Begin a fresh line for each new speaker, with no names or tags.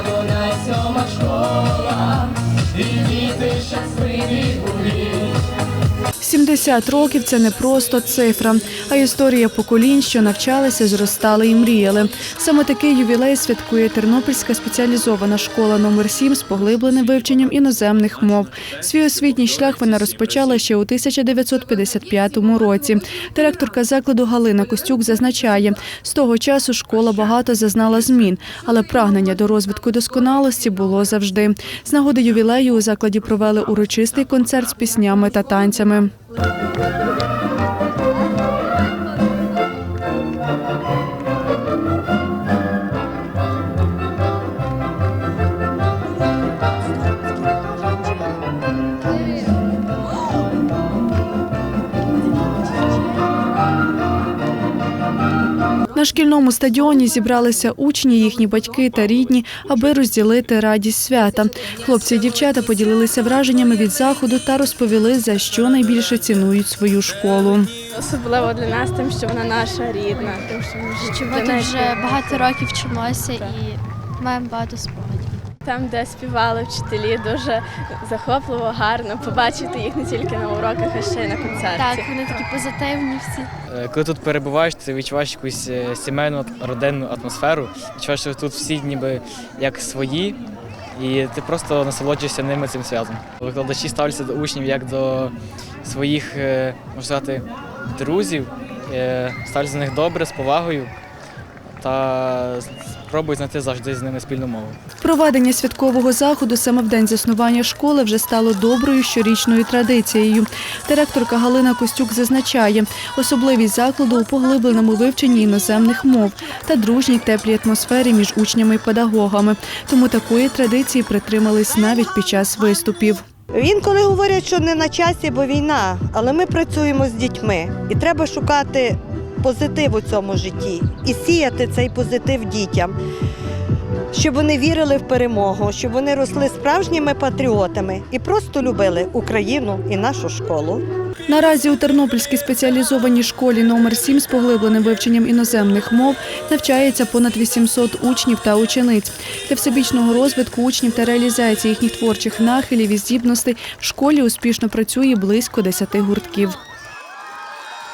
вона сьома школа. 70 років це не просто цифра, а історія поколінь, що навчалися, зростали і мріяли. Саме такий ювілей святкує Тернопільська спеціалізована школа номер 7 з поглибленим вивченням іноземних мов. Свій освітній шлях вона розпочала ще у 1955 році. Директорка закладу Галина Костюк зазначає, з того часу школа багато зазнала змін, але прагнення до розвитку досконалості було завжди. З нагоди ювілею у закладі провели урочистий концерт з піснями та танцями. Thank you. На шкільному стадіоні зібралися учні, їхні батьки та рідні, аби розділити радість свята. Хлопці і дівчата поділилися враженнями від заходу та розповіли, за що найбільше цінують свою школу.
Особливо для нас, тим, що вона наша рідна, тим, що ми
вже багато років вчимося і маємо багато спогадів.
Там, де співали вчителі, дуже захопливо, гарно побачити їх не тільки на уроках, а ще й на концерті.
Так, вони такі позитивні всі.
Е, Коли тут перебуваєш, ти відчуваєш якусь е, сімейну родинну атмосферу, відчуваєш, що тут всі ніби як свої, і ти просто насолоджуєшся ними цим святом. Викладачі ставляться до учнів як до своїх, е, можна сказати, друзів, ставляться до них добре, з повагою та спробують знайти завжди з ними спільну мову.
Проведення святкового заходу саме в день заснування школи вже стало доброю щорічною традицією. Директорка Галина Костюк зазначає, особливість закладу у поглибленому вивченні іноземних мов та дружній теплій атмосфері між учнями і педагогами. Тому такої традиції притримались навіть під час виступів.
Інколи говорять, що не на часі, бо війна, але ми працюємо з дітьми і треба шукати позитив у цьому житті і сіяти цей позитив дітям, щоб вони вірили в перемогу, щоб вони росли справжніми патріотами і просто любили Україну і нашу школу.
Наразі у Тернопільській спеціалізованій школі номер 7 з поглибленим вивченням іноземних мов навчається понад 800 учнів та учениць. Для всебічного розвитку учнів та реалізації їхніх творчих нахилів і здібностей в школі успішно працює близько 10 гуртків.